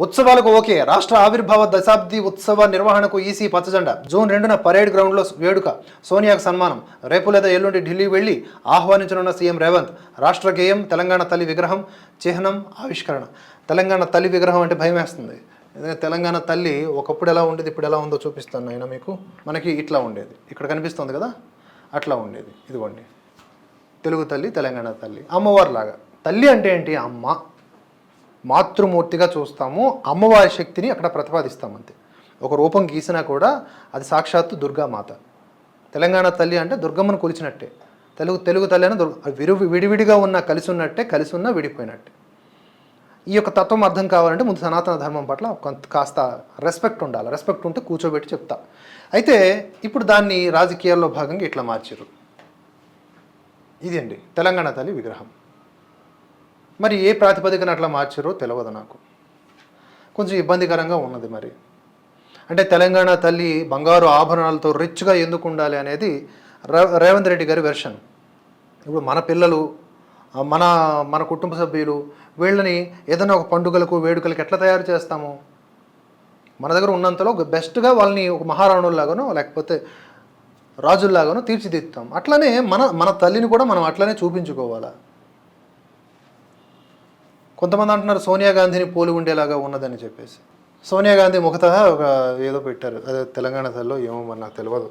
ఉత్సవాలకు ఓకే. రాష్ట్ర ఆవిర్భావ దశాబ్ది ఉత్సవ నిర్వహణకు ఈసీ పచ్చజెండా. జూన్ రెండున పరేడ్ గ్రౌండ్లో వేడుక. సోనియాకు సన్మానం. రేపు లేదా ఎల్లుండి ఢిల్లీ వెళ్ళి ఆహ్వానించనున్న సీఎం రేవంత్. రాష్ట్ర గేయం తెలంగాణ తల్లి విగ్రహం చిహ్నం ఆవిష్కరణ. తెలంగాణ తల్లి విగ్రహం అంటే భయం వేస్తుంది. ఎందుకంటే తెలంగాణ తల్లి ఒకప్పుడు ఎలా ఉండేది ఇప్పుడు ఎలా ఉందో చూపిస్తాను ఆయన మీకు. మనకి ఇట్లా ఉండేది. ఇక్కడ కనిపిస్తుంది కదా? అట్లా ఉండేది. ఇదిగోండి. తెలుగు తల్లి తెలంగాణ తల్లి. అమ్మవారిలాగా. తల్లి అంటే ఏంటి? అమ్మ. మాతృమూర్తిగా చూస్తాము అమ్మవారి శక్తిని అక్కడ ప్రతిపాదిస్తాం అంతే ఒక రూపం గీసినా కూడా అది సాక్షాత్తు దుర్గామాత. తెలంగాణ తల్లి అంటే దుర్గమ్మను కొలిచినట్టే. తెలుగు తెలుగు తల్లి అని దుర్గ విరు విడివిడిగా ఉన్న కలిసి ఉన్నట్టే కలిసి ఉన్న విడిపోయినట్టే. ఈ యొక్క తత్వం అర్థం కావాలంటే ముందు సనాతన ధర్మం పట్ల కొంత కాస్త రెస్పెక్ట్ ఉండాలి. రెస్పెక్ట్ ఉంటే కూర్చోబెట్టి చెప్తా. అయితే ఇప్పుడు దాన్ని రాజకీయాల్లో భాగంగా ఇట్లా మార్చారు ఇది అండి తెలంగాణ తల్లి విగ్రహం. మరి ఏ ప్రాతిపదికన అట్లా మార్చారో తెలియదు నాకు. కొంచెం ఇబ్బందికరంగా ఉన్నది మరి. అంటే తెలంగాణ తల్లి బంగారు ఆభరణాలతో రిచ్గా ఎందుకు ఉండాలి అనేది రేవంత్ రెడ్డి గారి వెర్షన్ ఇప్పుడు మన పిల్లలు మన మన కుటుంబ సభ్యులు వీళ్ళని ఏదైనా ఒక పండుగలకు వేడుకలకు ఎట్లా తయారు చేస్తాము? మన దగ్గర ఉన్నంతలో బెస్ట్గా వాళ్ళని ఒక మహారాణుల్లాగానో లేకపోతే రాజుల్లాగానో తీర్చిదిద్దుతాం. అట్లనే మన మన తల్లిని కూడా మనం అట్లనే చూపించుకోవాలా? కొంతమంది అంటున్నారు సోనియా గాంధీని పోలి ఉండేలాగా ఉన్నదని చెప్పేసి. సోనియా గాంధీ ముఖత ఒక ఏదో పెట్టారు. అదే తెలంగాణ తల్లిలో ఏమో మరి నాకు తెలియదు